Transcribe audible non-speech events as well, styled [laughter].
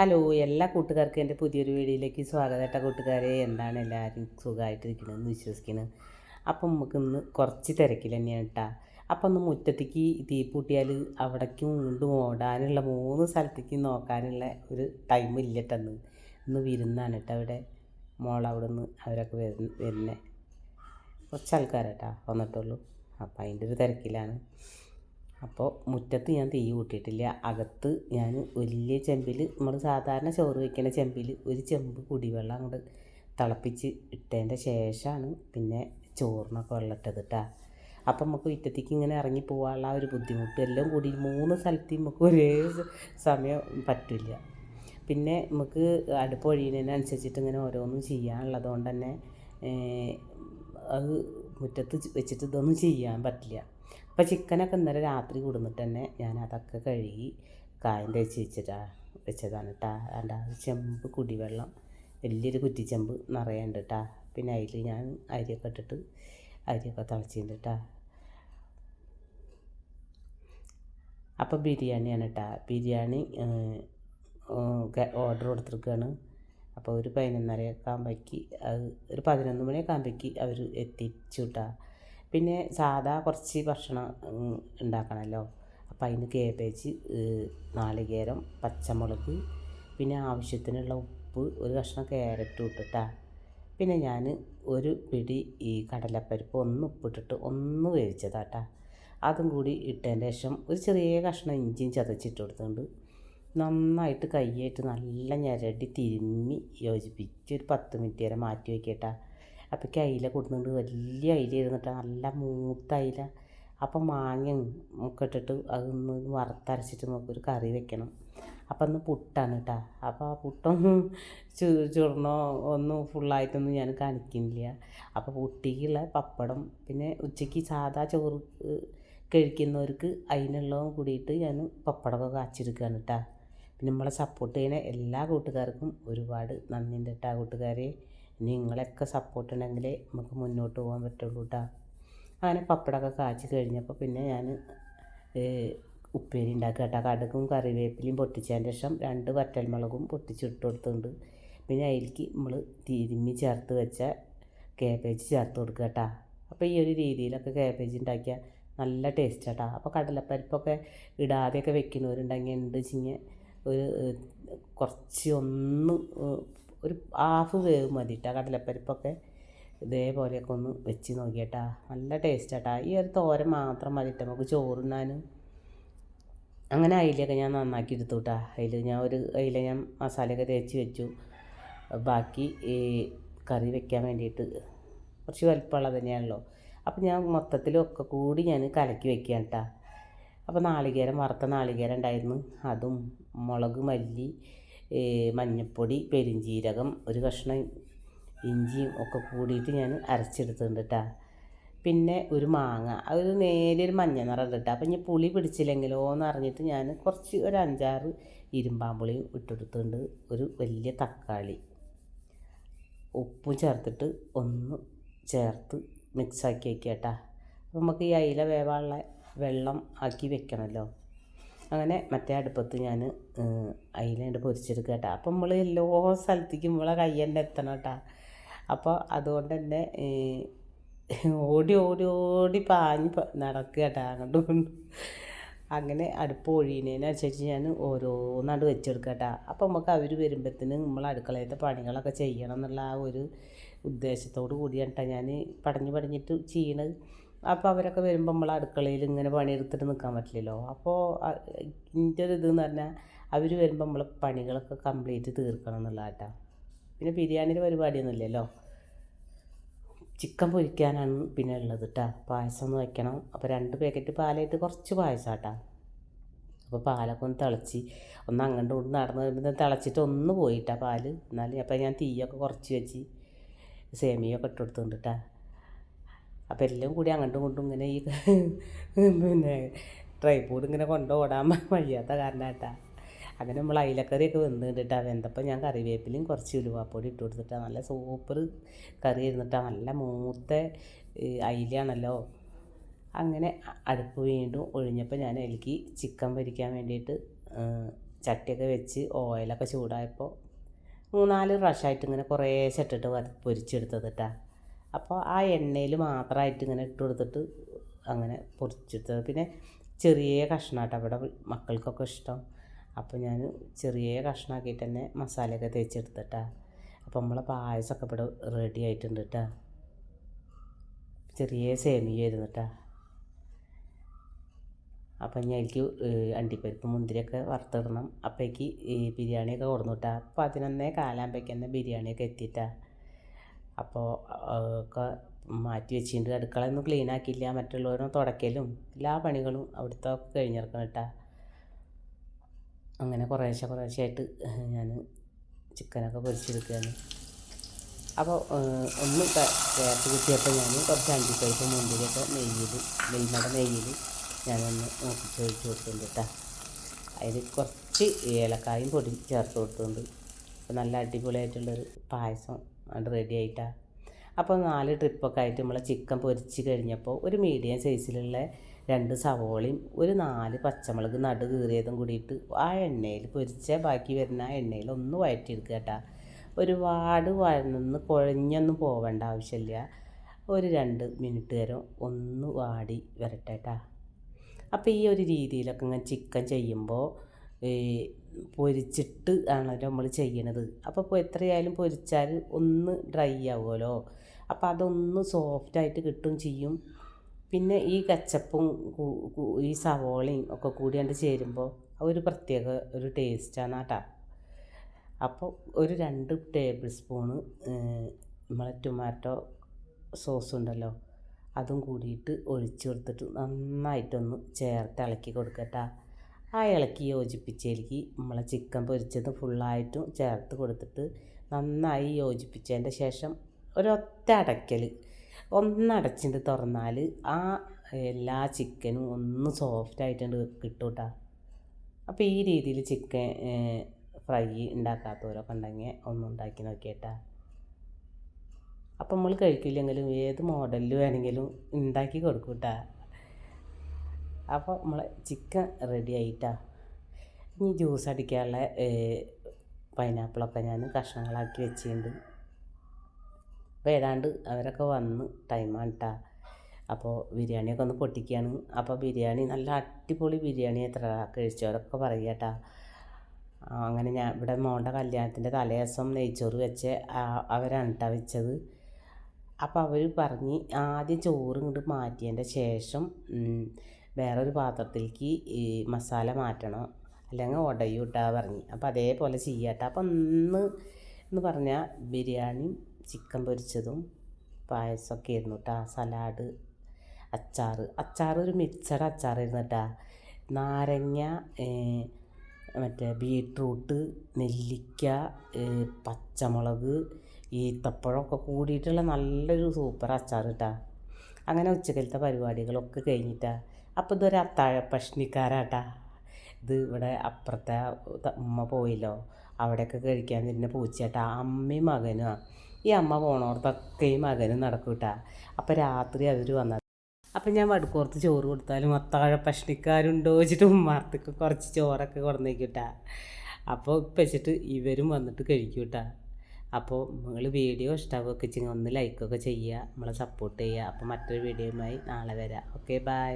Hello എല്ലാ കൂട്ടുകാർക്കും എന്റെ പുതിയൊരു വീഡിയോയിലേക്ക് സ്വാഗതം. കേട്ടോ കൂട്ടുകാരെ എന്താണ് എല്ലാവരും സുഖമായിട്ടിരിക്കണമെന്ന് വിശ്വസിക്കുന്നത് അപ്പം നമുക്ക് ഇന്ന് കുറച്ച് തിരക്കിൽ തന്നെയാണ് കേട്ടോ അപ്പം ഒന്ന് മുറ്റത്തേക്ക് തീ പൂട്ടിയാൽ അവിടേക്കും ഓടാനുള്ള മൂന്ന് സ്ഥലത്തേക്ക് നോക്കാനുള്ള ഒരു ടൈം ഇല്ല കേട്ടോ ഇന്ന്. ഇന്ന് വിരുന്നാണ് കേട്ടോ അവിടെ മോൾ നിന്ന് അവരൊക്കെ വരുന്ന. വരുന്നത് കുറച്ച് ആൾക്കാരാട്ടാ വന്നിട്ടുള്ളൂ. അപ്പം അതിന്റെ ഒരു തിരക്കിലാണ്. അപ്പോൾ മുറ്റത്ത് ഞാൻ തീ കൂട്ടിയിട്ടില്ല. അകത്ത് ഞാൻ വലിയ ചെമ്പിൽ നമ്മൾ സാധാരണ ചോറ് വയ്ക്കുന്ന ചെമ്പിൽ ഒരു ചെമ്പ് കുടിവെള്ളം അങ്ങോട്ട് തിളപ്പിച്ച് ഇട്ടതിന്റെ ശേഷമാണ് പിന്നെ ചോറിനൊക്കെ വെള്ളം ഇട്ടത് അപ്പം നമുക്ക് വിറ്റത്തേക്ക് ഇങ്ങനെ ഇറങ്ങി പോകാനുള്ള ഒരു ബുദ്ധിമുട്ട്. എല്ലാം കൂടി മൂന്ന് സ്ഥലത്ത് നമുക്ക് ഒരേ സമയം പറ്റില്ല. പിന്നെ നമുക്ക് അടുപ്പ് ഒഴിയുന്നതിനനുസരിച്ചിട്ട് ഇങ്ങനെ ഓരോന്നും ചെയ്യാനുള്ളത് കൊണ്ട് തന്നെ അത് മുറ്റത്ത് വെച്ചിട്ട് ഇതൊന്നും ചെയ്യാൻ പറ്റില്ല. അപ്പോൾ ചിക്കനൊക്കെ ഇന്നലെ രാത്രി കൊടുന്നിട്ട് തന്നെ ഞാൻ അതൊക്കെ കഴുകി കായം തേച്ച് വെച്ചിട്ടാ വെച്ചതാണ് കേട്ടാ ആ ചെമ്പ് കുടിവെള്ളം വലിയൊരു കുറ്റിച്ചെമ്പ് നിറയുണ്ട് കേട്ടാ പിന്നെ അതിൽ ഞാൻ അരിയൊക്കെ ഇട്ടിട്ട് അരിയൊക്കെ തിളച്ചിട്ടുണ്ട് കേട്ടാ അപ്പോൾ ബിരിയാണിയാണ് കേട്ടാ ബിരിയാണി ഓർഡർ കൊടുത്തിരിക്കുകയാണ് അപ്പോൾ ഒരു പതിനൊന്നരയൊക്കെ ആകുമ്പോഴേക്ക് അത് ഒരു പതിനൊന്ന് മണിയൊക്കെ ആകുമ്പോഴേക്ക് അവർ എത്തിച്ചു കേട്ടാ പിന്നെ സാധാ കുറച്ച് ഭക്ഷണം ഉണ്ടാക്കണമല്ലോ. അപ്പം അതിന് കേബേജ് നാല് നാളികേരം പച്ചമുളക് പിന്നെ ആവശ്യത്തിനുള്ള ഉപ്പ് ഒരു കഷ്ണം ക്യാരറ്റും ഇട്ടിട്ടാ. പിന്നെ ഞാൻ ഒരു പിടി ഈ കടലപ്പരിപ്പ് ഒന്ന് ഉപ്പിട്ടിട്ട് ഒന്ന് വേവിച്ചതാട്ടാ. അതും കൂടി ഇട്ടതിന് ശേഷം ഒരു ചെറിയ കഷ്ണം ഇഞ്ചിയും ചതച്ചിട്ട് കൊടുത്തുണ്ട് നന്നായിട്ട് കൈയായിട്ട് നല്ല ഞരടി തിരുമ്മി യോജിപ്പിച്ച് ഒരു പത്ത് മിനിറ്റ് വരെ മാറ്റി വയ്ക്കട്ടാ അപ്പോൾ അയില കൊടുക്കുന്നുണ്ട് വലിയ അയില ഇരുന്നിട്ട് നല്ല മൂത്ത അയില. അപ്പം മാങ്ങ ഒക്കെ ഇട്ടിട്ട് അതൊന്ന് വറുത്തരച്ചിട്ട് നമുക്കൊരു കറി വെക്കണം. അപ്പം അന്ന് പുട്ടാണ് കേട്ടോ അപ്പോൾ ആ പുട്ടൊന്നും ചു ചുർണോ ഒന്നും ഫുള്ളായിട്ടൊന്നും ഞാൻ കാണിക്കുന്നില്ല. അപ്പോൾ പുട്ടിക്കുള്ള പപ്പടം പിന്നെ ഉച്ചയ്ക്ക് സാധാ ചോറ് കഴിക്കുന്നവർക്ക് അതിനുള്ളതും കൂടിയിട്ട് ഞാൻ പപ്പടമൊക്കെ കാച്ചെടുക്കുകയാണ് കേട്ടോ പിന്നെ നമ്മളെ സപ്പോർട്ട് ചെയ്യുന്ന എല്ലാ കൂട്ടുകാർക്കും ഒരുപാട് നന്ദിയുണ്ട് കേട്ടോ കൂട്ടുകാരെ. ഇനി നിങ്ങളെയൊക്കെ സപ്പോർട്ട് ഉണ്ടെങ്കിൽ നമുക്ക് മുന്നോട്ട് പോകാൻ പറ്റുള്ളൂ കേട്ടോ അങ്ങനെ പപ്പടമൊക്കെ കാച്ചി കഴിഞ്ഞപ്പോൾ പിന്നെ ഞാൻ ഉപ്പേരി ഉണ്ടാക്കുക കേട്ടോ കടുകും കറിവേപ്പിലയും പൊട്ടിച്ചതിന് ശേഷം രണ്ട് വറ്റൽമുളകും പൊട്ടിച്ചിട്ട് കൊടുത്തിട്ടുണ്ട്. പിന്നെ അതിലേക്ക് നമ്മൾ തിരുമ്മി ചേർത്ത് വെച്ച കേബേജ് ചേർത്ത് കൊടുക്കുക കേട്ടോ അപ്പോൾ ഈ ഒരു രീതിയിലൊക്കെ കേബേജ് ഉണ്ടാക്കിയാൽ നല്ല ടേസ്റ്റ് കേട്ടോ അപ്പോൾ കടലപ്പരിപ്പൊക്കെ ഇടാതെയൊക്കെ വെക്കുന്നവരുണ്ടെങ്കിൽ എന്ത് വെച്ചിങ്ങനെ ഒരു കുറച്ച് ഒന്ന് ഒരു ഹാഫ് വേവ് മതി കേട്ടോ കടലപ്പരിപ്പൊക്കെ ഇതേപോലെയൊക്കെ ഒന്ന് വെച്ച് നോക്കിയേട്ടാ. നല്ല ടേസ്റ്റ് ആട്ടാ ഈ ഒരു തോരൻ മാത്രം മതി കേട്ടോ നമുക്ക് ചോറുണ്ണാനും. അങ്ങനെ അയിലൊക്കെ ഞാൻ നന്നാക്കി എടുത്തു കേട്ടാ അതിൽ ഞാൻ ഒരു അതിൽ ഞാൻ മസാലയൊക്കെ തേച്ച് വെച്ചു. ബാക്കി ഈ കറി വെക്കാൻ വേണ്ടിയിട്ട് കുറച്ച് വലിപ്പമുള്ളത് തന്നെയാണല്ലോ. അപ്പം ഞാൻ മൊത്തത്തിലൊക്കെ കൂടി ഞാൻ കലക്കി വെക്കുകയാണ് കേട്ടാ അപ്പോൾ നാളികേരം വറുത്ത നാളികേരം ഉണ്ടായിരുന്നു. അതും മുളക് മല്ലി മഞ്ഞൾപ്പൊടി പെരിഞ്ജീരകം ഒരു കഷ്ണം ഇഞ്ചിയും ഒക്കെ കൂടിയിട്ട് ഞാൻ അരച്ചെടുത്തിട്ടുണ്ട് കേട്ടോ പിന്നെ ഒരു മാങ്ങ. അതൊരു നേരിയൊരു മഞ്ഞ നിറം കേട്ടോ അപ്പം ഇനി പുളി പിടിച്ചില്ലെങ്കിലോ എന്ന് അറിഞ്ഞിട്ട് ഞാൻ കുറച്ച് ഒരു അഞ്ചാറ് ഇരുമ്പാമ്പുളിയും ഇട്ടെടുത്തിട്ടുണ്ട്. ഒരു വലിയ തക്കാളി. ഉപ്പും ചേർത്തിട്ട് ഒന്ന് ചേർത്ത് മിക്സാക്കി വയ്ക്കുക കേട്ടോ നമുക്ക് ഈ അയില വേവാനുള്ള വെള്ളം ആക്കി വെക്കണമല്ലോ അങ്ങനെ മറ്റേ അടുപ്പത്ത് ഞാൻ അയിലുണ്ട് പൊരിച്ചെടുക്കുക കേട്ടോ അപ്പം നമ്മൾ എല്ലാ സ്ഥലത്തേക്കും നമ്മളെ കയ്യന്റെ എത്തണം കേട്ടോ അപ്പോൾ അതുകൊണ്ട് തന്നെ ഓടി ഓടി ഓടി പാഞ്ഞ് നടക്കുക കേട്ടോ അങ്ങോട്ട് അങ്ങനെ അടുപ്പ് ഒഴിയുന്നതിനനുസരിച്ച് ഞാൻ ഓരോന്നാണ്ട് വെച്ചെടുക്കുക കേട്ടോ അപ്പം നമുക്ക് അവർ വരുമ്പോഴത്തേന് നമ്മൾ അടുക്കളയിലത്തെ പണികളൊക്കെ ചെയ്യണം എന്നുള്ള ആ ഒരു ഉദ്ദേശത്തോടു കൂടിയാണ് കേട്ടോ ഞാൻ പടഞ്ഞ് പടഞ്ഞിട്ട് ചെയ്യണത്. അപ്പോൾ അവരൊക്കെ വരുമ്പോൾ നമ്മൾ അടുക്കളയിൽ ഇങ്ങനെ പണിയെടുത്തിട്ട് നിൽക്കാൻ പറ്റില്ലല്ലോ. അപ്പോൾ എന്റെ ഒരു ഇതെന്ന് പറഞ്ഞാൽ അവർ വരുമ്പോൾ നമ്മൾ പണികളൊക്കെ കംപ്ലീറ്റ് തീർക്കണം എന്നുള്ള കേട്ടോ പിന്നെ ബിരിയാണിയുടെ പരിപാടിയൊന്നും ഇല്ലല്ലോ. ചിക്കൻ പൊരിക്കാനാണ് പിന്നെ ഉള്ളത് കേട്ടോ പായസം ഒന്ന് വയ്ക്കണം അപ്പോൾ രണ്ട് പാക്കറ്റ് പാലായിട്ട് കുറച്ച് പായസം അപ്പോൾ പാലൊക്കെ ഒന്ന് തിളച്ച് ഒന്ന് അങ്ങോട്ട് കൊണ്ട് നടന്ന് വരുമ്പോൾ തിളച്ചിട്ട് ഒന്ന് പോയിട്ടാ പാൽ. എന്നാലും അപ്പോൾ ഞാൻ തീയൊക്കെ കുറച്ച് വെച്ച് സേമിയൊക്കെ ഇട്ട് കേട്ടോ അപ്പോൾ എല്ലാം കൂടി അങ്ങോട്ടും ഇങ്ങോട്ടും ഇങ്ങനെ ഈ [laughs] പിന്നെ ട്രൈപോഡ് ഇങ്ങനെ കൊണ്ടുപോടാൻ [laughs] വയ്യാത്ത കാരണമായിട്ടാ അങ്ങനെ നമ്മൾ അയിലക്കറിയൊക്കെ വെന്ത് കണ്ടിട്ടാ വെന്തപ്പോൾ ഞാൻ കറിവേപ്പിലയും കുറച്ച് ഉലുവാപ്പൊടി ഇട്ട് കൊടുത്തിട്ടാ. നല്ല സൂപ്പർ കറി ഇരുന്നിട്ടാ നല്ല മൂത്ത അയിലയാണല്ലോ. അങ്ങനെ അടുപ്പ് വീണ്ടും ഒഴിഞ്ഞപ്പോൾ ഞാൻ എനിക്ക് ചിക്കൻ പൊരിക്കാൻ വേണ്ടിയിട്ട് ചട്ടിയൊക്കെ വെച്ച് ഓയിലൊക്കെ ചൂടായപ്പോൾ മൂന്നാൽ പ്രാവശ്യമായിട്ട് ഇങ്ങനെ കുറേ ചട്ടിട്ട് പൊരിച്ചെടുത്തത് അപ്പോൾ ആ എണ്ണയിൽ മാത്രമായിട്ട് ഇങ്ങനെ ഇട്ട് കൊടുത്തിട്ട് അങ്ങനെ പൊരിച്ചെടുത്തത്. പിന്നെ ചെറിയ കഷ്ണമാട്ടോ അവിടെ മക്കൾക്കൊക്കെ ഇഷ്ടം. അപ്പോൾ ഞാൻ ചെറിയ കഷ്ണമാക്കിയിട്ട് തന്നെ മസാലയൊക്കെ തേച്ചെടുത്തിട്ടാ. അപ്പോൾ നമ്മളെ പായസമൊക്കെ ഇവിടെ റെഡി ആയിട്ടുണ്ട് കേട്ടോ ചെറിയ സേമിയായിരുന്നു കേട്ടോ അപ്പം ഞാൻ എനിക്ക് അണ്ടിപ്പരിപ്പ് മുന്തിരിയൊക്കെ വറുത്തിടണം. അപ്പോഴേക്ക് ബിരിയാണിയൊക്കെ കൊടുന്നു അപ്പോൾ പതിനൊന്നേ കാലാകുമ്പോഴേക്ക് തന്നെ ബിരിയാണിയൊക്കെ എത്തിയിട്ടാ. അപ്പോൾ ഒക്കെ മാറ്റി വെച്ചിട്ടുണ്ട്. അടുക്കളയൊന്നും ക്ലീൻ ആക്കിയില്ല. മറ്റുള്ളവരും തുടക്കലും എല്ലാ പണികളും അവിടുത്തെ ഒക്കെ കഴിഞ്ഞിറക്കണം കേട്ടോ. അങ്ങനെ കുറേശ്ശെ കുറേശ്ശെയായിട്ട് ഞാൻ ചിക്കനൊക്കെ പൊരിച്ചെടുക്കുകയാണ്. അപ്പോൾ ഒന്ന് കയറ്റി കിട്ടിയപ്പോൾ ഞാൻ കുറച്ച് അണ്ടിപ്പരിപ്പ് മുന്തിരിയൊക്കെ നെയ്യിൽ നെയ്മയുടെ നെയ്യിൽ ഞാനൊന്ന് നോക്കിച്ച് ഒഴിച്ച് കൊടുത്തിട്ടുണ്ട് കേട്ടോ. അതിൽ കുറച്ച് ഏലക്കായും പൊടി ചേർത്ത് കൊടുത്തിട്ടുണ്ട്. അപ്പോൾ നല്ല അടിപൊളിയായിട്ടുള്ളൊരു പായസം അത് റെഡി ആയിട്ടാ. അപ്പോൾ നാല് ട്രിപ്പൊക്കെ ആയിട്ട് നമ്മൾ ചിക്കൻ പൊരിച്ച് കഴിഞ്ഞപ്പോൾ ഒരു മീഡിയം സൈസിലുള്ള രണ്ട് സവോളയും ഒരു നാല് പച്ചമുളക് നടു കീറിയതും കൂടിയിട്ട് ആ എണ്ണയിൽ പൊരിച്ച ബാക്കി വരുന്ന ആ എണ്ണയിൽ ഒന്ന് വഴറ്റിയെടുക്കുക കേട്ടോ ഒരുപാട് വഴന്ന് കുഴഞ്ഞൊന്നും പോവേണ്ട ആവശ്യമില്ല. ഒരു രണ്ട് മിനിറ്റ് നേരം ഒന്ന് വാടി വരട്ടെ കേട്ടോ അപ്പോൾ ഈ ഒരു രീതിയിലൊക്കെ ഇങ്ങനെ ചിക്കൻ ചെയ്യുമ്പോൾ പൊരിച്ചിട്ട് ആണല്ലോ നമ്മൾ ചെയ്യണത്. അപ്പോൾ ഇപ്പോൾ എത്രയായാലും പൊരിച്ചാൽ ഒന്ന് ഡ്രൈ ആവുമല്ലോ. അപ്പോൾ അതൊന്ന് സോഫ്റ്റായിട്ട് കിട്ടും ചെയ്യും. പിന്നെ ഈ കച്ചപ്പും ഈ സവോളയും ഒക്കെ കൂടി ചേരുമ്പോൾ ഒരു പ്രത്യേക ഒരു ടേസ്റ്റാണ് കേട്ടോ. അപ്പോൾ ഒരു രണ്ട് ടേബിൾ സ്പൂണ് നമ്മളെ ടൊമാറ്റോ സോസ് ഉണ്ടല്ലോ. അതും കൂടിയിട്ട് ഒഴിച്ചു കൊടുത്തിട്ട് നന്നായിട്ടൊന്ന് ചേർത്ത് ഇളക്കി കൊടുക്കട്ടാ ആ ഇളക്കി യോജിപ്പിച്ചേക്ക് നമ്മളെ ചിക്കൻ പൊരിച്ചത് ഫുള്ളായിട്ടും ചേർത്ത് കൊടുത്തിട്ട് നന്നായി യോജിപ്പിച്ചതിന്റെ ശേഷം ഒരൊറ്റ അടയ്ക്കൽ. ഒന്നടച്ചിട്ട് തുറന്നാൽ ആ എല്ലാ ചിക്കനും ഒന്ന് സോഫ്റ്റായിട്ടുണ്ട് കിട്ടും കേട്ടോ അപ്പോൾ ഈ രീതിയിൽ ചിക്കൻ ഫ്രൈ ഉണ്ടാക്കാത്തവരൊക്കെ ഉണ്ടെങ്കിൽ ഒന്ന് ഉണ്ടാക്കി നോക്കിയേട്ടാ. അപ്പം നമ്മൾ കഴിക്കില്ലെങ്കിലും ഏത് മോഡലിൽ വേണമെങ്കിലും ഉണ്ടാക്കി കൊടുക്കും കേട്ടാ. അപ്പോൾ നമ്മൾ ചിക്കൻ റെഡി ആയിട്ടാ. ഇനി ജ്യൂസ് അടിക്കാനുള്ള പൈനാപ്പിളൊക്കെ ഞാൻ കഷ്ണങ്ങളാക്കി വെച്ചിട്ടുണ്ട്. അപ്പോൾ ഏതാണ്ട് അവരൊക്കെ വന്ന് ടൈമാണ് കേട്ടാ അപ്പോൾ ബിരിയാണിയൊക്കെ ഒന്ന് പൊട്ടിക്കുകയാണ് അപ്പോൾ ബിരിയാണി നല്ല അടിപൊളി ബിരിയാണി എത്ര കഴിച്ചവരൊക്കെ പറയുക പറയട്ടാ അങ്ങനെ ഞാൻ ഇവിടെ മോണ്ട കല്യാണത്തിന്റെ തലേദിവസം നെയ്ച്ചോറ് വെച്ച് അവരാണ് കേട്ടോ വെച്ചത്. അപ്പോൾ അവർ പറഞ്ഞ് ആദ്യം ചോറ് ഇങ്ങോട്ട് മാറ്റിയതിന്റെ ശേഷം വേറൊരു പാത്രത്തിലേക്ക് ഈ മസാല മാറ്റണം. അല്ലെങ്കിൽ ഉടയൂട്ടാ പറഞ്ഞു. അപ്പോൾ അതേപോലെ ചെയ്യാട്ടോ. അപ്പം ഒന്ന് എന്ന് പറഞ്ഞാൽ ബിരിയാണി ചിക്കൻ പൊരിച്ചതും പായസമൊക്കെ ആയിരുന്നു കേട്ടോ സലാഡ് അച്ചാർ അച്ചാർ ഒരു മിക്സഡ് അച്ചാറായിരുന്നു കേട്ടോ നാരങ്ങ മറ്റേ ബീട്രൂട്ട് നെല്ലിക്ക പച്ചമുളക് ഈത്തപ്പഴമൊക്കെ കൂടിയിട്ടുള്ള നല്ലൊരു സൂപ്പർ അച്ചാർ കേട്ടാ അങ്ങനെ ഉച്ചക്കലത്തെ പരിപാടികളൊക്കെ കഴിഞ്ഞിട്ടാ അപ്പോൾ ഇതൊരു അത്താഴ പ്രശ്നിക്കാരാട്ടാ ഇത് ഇവിടെ അപ്പുറത്തെ ഉമ്മ പോയില്ലോ. അവിടെയൊക്കെ കഴിക്കാൻ തന്നെ പൂച്ചേട്ടാ അമ്മയും മകനും ഈ അമ്മ പോണോടത്തൊക്കെ ഈ മകനും നടക്കും കേട്ടാ അപ്പോൾ രാത്രി അവർ വന്നത് അപ്പം ഞാൻ വടുക്കോർത്ത് ചോറ് കൊടുത്താലും അത്താഴ പ്രശ്നിക്കാരുണ്ടോ വെച്ചിട്ട് ഉമ്മാർത്തേക്ക് കുറച്ച് ചോറൊക്കെ കൊടുന്നേക്കിട്ടാ. അപ്പോൾ വെച്ചിട്ട് ഇവരും വന്നിട്ട് കഴിക്കും കേട്ടാ അപ്പോൾ നിങ്ങൾ വീഡിയോ ഇഷ്ടമാവുകയൊക്കെ വെച്ചെങ്കിൽ ഒന്ന് ലൈക്കൊക്കെ ചെയ്യുക. നമ്മളെ സപ്പോർട്ട് ചെയ്യുക. അപ്പോൾ മറ്റൊരു വീഡിയോയുമായി നാളെ വരാം. Okay bye